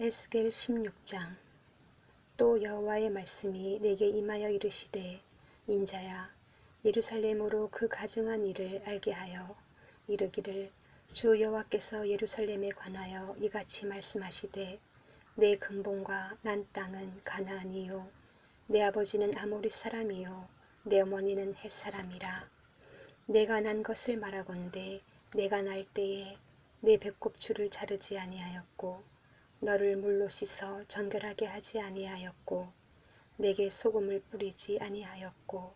에스겔 16장. 또 여호와의 말씀이 내게 임하여 이르시되 인자야 예루살렘으로 그 가증한 일을 알게 하여 이르기를 주 여호와께서 예루살렘에 관하여 이같이 말씀하시되 내 근본과 난 땅은 가나안이요 내 아버지는 아모리 사람이요 내 어머니는 헷 사람이라. 내가 난 것을 말하건대 내가 날 때에 내 배꼽줄을 자르지 아니하였고 너를 물로 씻어 정결하게 하지 아니하였고 내게 소금을 뿌리지 아니하였고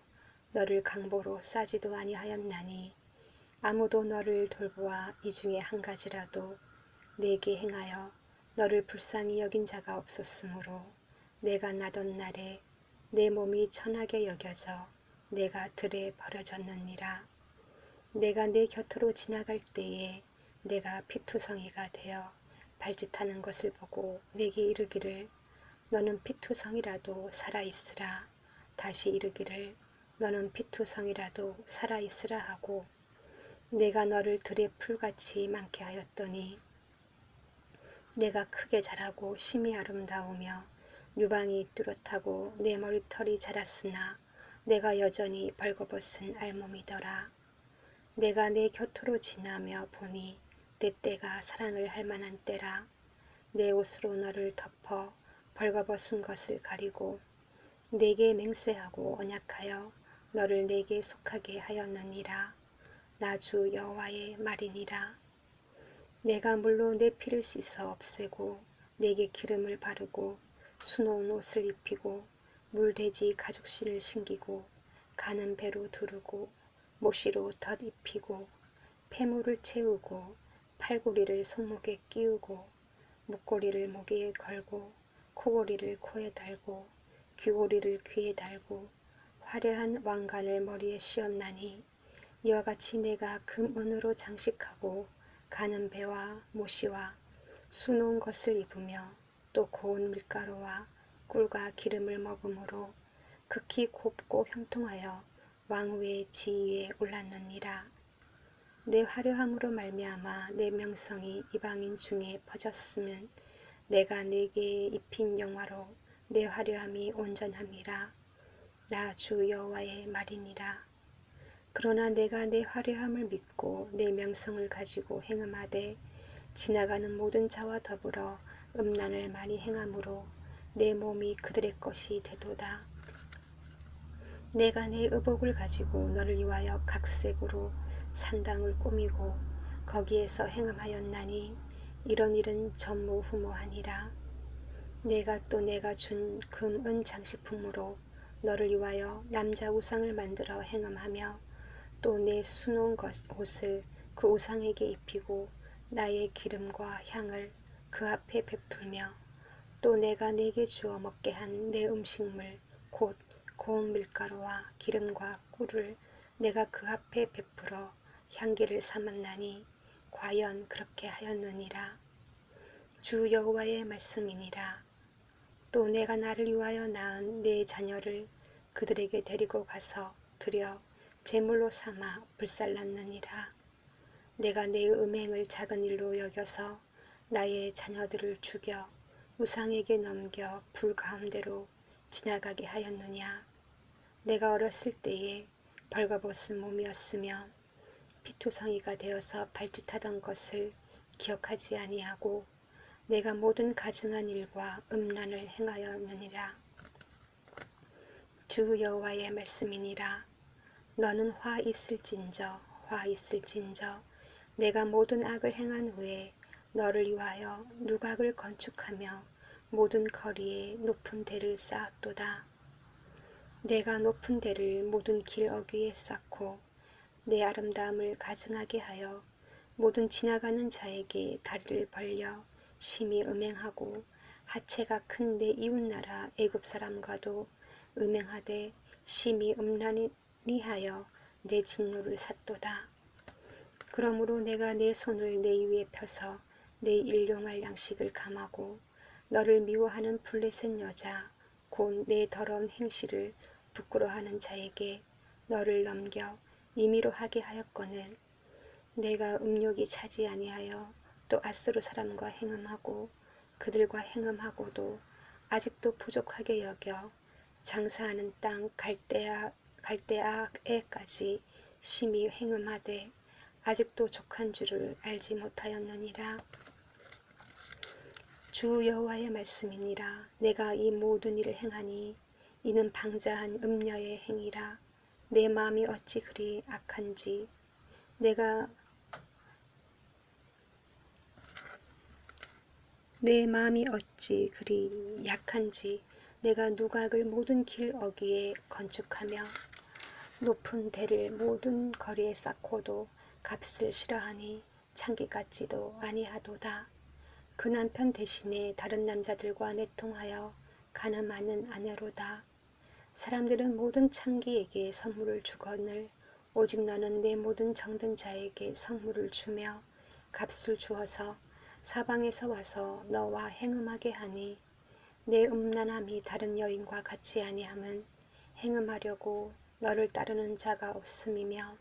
너를 강보로 싸지도 아니하였나니 아무도 너를 돌보아 이 중에 한 가지라도 내게 행하여 너를 불쌍히 여긴 자가 없었으므로 내가 나던 날에 내 몸이 천하게 여겨져 내가 들에 버려졌느니라. 내가 내 곁으로 지나갈 때에 내가 피투성이가 되어 발짓하는 것을 보고 내게 이르기를 너는 피투성이라도 살아있으라. 다시 이르기를 너는 피투성이라도 살아있으라 하고 내가 너를 들의 풀같이 많게 하였더니 내가 크게 자라고 심히 아름다우며 유방이 뚜렷하고 내 머리털이 자랐으나 내가 여전히 벌거벗은 알몸이더라. 내가 내 곁으로 지나며 보니 내 때가 사랑을 할 만한 때라 내 옷으로 너를 덮어 벌거벗은 것을 가리고 내게 맹세하고 언약하여 너를 내게 속하게 하였느니라. 나 주 여호와의 말이니라. 내가 물로 내 피를 씻어 없애고 내게 기름을 바르고 수놓은 옷을 입히고 물돼지 가죽신을 신기고 가는 배로 두르고 모시로 덧 입히고 폐물을 채우고 팔고리를 손목에 끼우고 목고리를 목에 걸고 코고리를 코에 달고 귀고리를 귀에 달고 화려한 왕관을 머리에 씌웠나니 이와 같이 내가 금은으로 장식하고 가는 배와 모시와 수놓은 것을 입으며 또 고운 밀가루와 꿀과 기름을 먹음으로 극히 곱고 형통하여 왕후의 지위에 올랐느니라. 내 화려함으로 말미암아 내 명성이 이방인 중에 퍼졌으면 내가 내게 입힌 영화로 내 화려함이 온전함이라. 나 주 여호와의 말이니라. 그러나 내가 내 화려함을 믿고 내 명성을 가지고 행음하되 지나가는 모든 자와 더불어 음란을 많이 행함으로 내 몸이 그들의 것이 되도다. 내가 내 의복을 가지고 너를 위하여 각색으로 산당을 꾸미고 거기에서 행음하였나니 이런 일은 전무후무하니라. 내가 또 내가 준 금은 장식품으로 너를 위하여 남자 우상을 만들어 행음하며 또 내 수놓은 것, 옷을 그 우상에게 입히고 나의 기름과 향을 그 앞에 베풀며 또 내가 내게 주어 먹게 한 내 음식물 곧 고운 밀가루와 기름과 꿀을 내가 그 앞에 베풀어 향기를 삼았나니 과연 그렇게 하였느니라. 주 여호와의 말씀이니라. 또 내가 나를 위하여 낳은 내 자녀를 그들에게 데리고 가서 드려 제물로 삼아 불살랐느니라. 내가 내 음행을 작은 일로 여겨서 나의 자녀들을 죽여 우상에게 넘겨 불 가운데로 지나가게 하였느냐. 내가 어렸을 때에 벌거벗은 몸이었으며 피투성이가 되어서 발짓하던 것을 기억하지 아니하고 내가 모든 가증한 일과 음란을 행하였느니라 주 여호와의 말씀이니라 너는 화 있을진저 화 있을진저 내가 모든 악을 행한 후에 너를 위하여 누각을 건축하며 모든 거리에 높은 대를 쌓았도다. 내가 높은 대를 모든 길 어귀에 쌓고 내 아름다움을 가증하게 하여 모든 지나가는 자에게 다리를 벌려 심히 음행하고 하체가 큰 내 이웃나라 애굽 사람과도 음행하되 심히 음란히 하여 내 진노를 샀도다. 그러므로 내가 내 손을 내 위에 펴서 내 일용할 양식을 감하고 너를 미워하는 블레셋 여자 곧 내 더러운 행실을 부끄러워하는 자에게 너를 넘겨 임의로 하게 하였거늘 내가 음욕이 차지 아니하여 또 아스루 사람과 행음하고 그들과 행음하고도 아직도 부족하게 여겨 장사하는 땅 갈대아, 갈대아에까지 심히 행음하되 아직도 족한 줄을 알지 못하였느니라. 주 여호와의 말씀이니라. 내가 이 모든 일을 행하니 이는 방자한 음녀의 행위라. 내 마음이 어찌 그리 악한지 내가 내 마음이 어찌 그리 약한지 내가 누각을 모든 길 어귀에 건축하며 높은 대를 모든 거리에 쌓고도 값을 싫어하니 창기 같지도 아니하도다. 그 남편 대신에 다른 남자들과 내통하여 가늠하는 아내로다. 사람들은 모든 창기에게 선물을 주거늘 오직 너는 내 모든 정든 자에게 선물을 주며 값을 주어서 사방에서 와서 너와 행음하게 하니 내 음란함이 다른 여인과 같지 아니함은 행음하려고 너를 따르는 자가 없음이며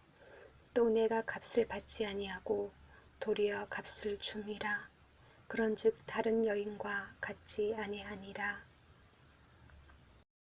또 내가 값을 받지 아니하고 도리어 값을 줌이라 그런즉 다른 여인과 같지 아니하니라